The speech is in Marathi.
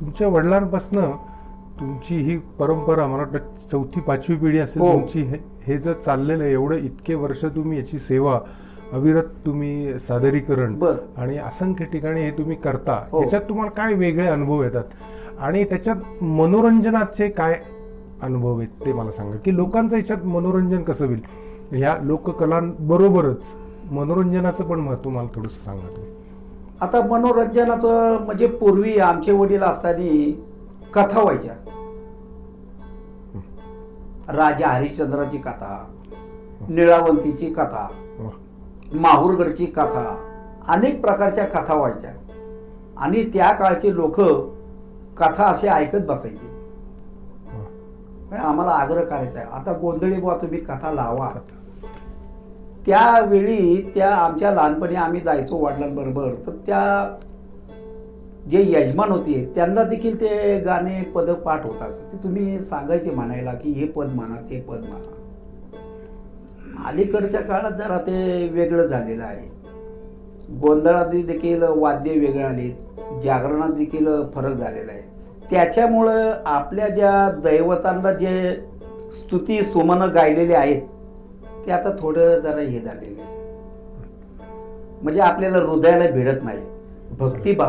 तुमच्या वडिलांपासनं तुमची ही परंपरा मला वाटतं चौथी पाचवी पिढी असेल हो. तुमची हे- हे जर चाललेलं आहे एवढं इतके वर्ष तुम्ही याची सेवा अविरत तुम्ही सादरीकरण बर. आणि असंख्य ठिकाणी हे तुम्ही करता हो. याच्यात तुम्हाला काय वेगळे अनुभव येतात आणि त्याच्यात मनोरंजनाचे काय अनुभव आहेत ते मला सांगा की लोकांचं याच्यात मनोरंजन कसं होईल ह्या लोककलांबरोबरच मनोरंजनाचं पण महत्त्व मला थोडंसं सांगा तुम्ही आता मनोरंजनाचं म्हणजे पूर्वी आमचे वडील असताना कथा व्हायच्या. राजा हरिश्चंद्राची कथा निळावंतीची कथा माहूरगडची कथा अनेक प्रकारच्या कथा व्हायच्या. आणि त्या काळचे लोक कथा असे ऐकत बसायचे. आम्हाला आग्रह करायचा आहे. आता गोंधळी बुवा तुम्ही कथा लावा. त्यावेळी त्या आमच्या लहानपणी आम्ही जायचो वडिलांबरोबर. तर त्या जे यजमान होते त्यांना देखील ते गाणे पद पाठ होत असत. ते तुम्ही सांगायचे म्हणायला की हे पद म्हणा ते पद म्हणा. अलीकडच्या काळात जरा ते वेगळं झालेलं आहे. गोंधळात देखील वाद्य वेगळे आले जागरणात देखील फरक झालेला आहे. त्याच्यामुळं आपल्या ज्या दैवतांना जे स्तुती सुमनं गायलेले आहेत ते आता थोडं जरा हे झालेलं आहे म्हणजे आपल्याला हृदयाला भिडत नाही. भक्तिभाव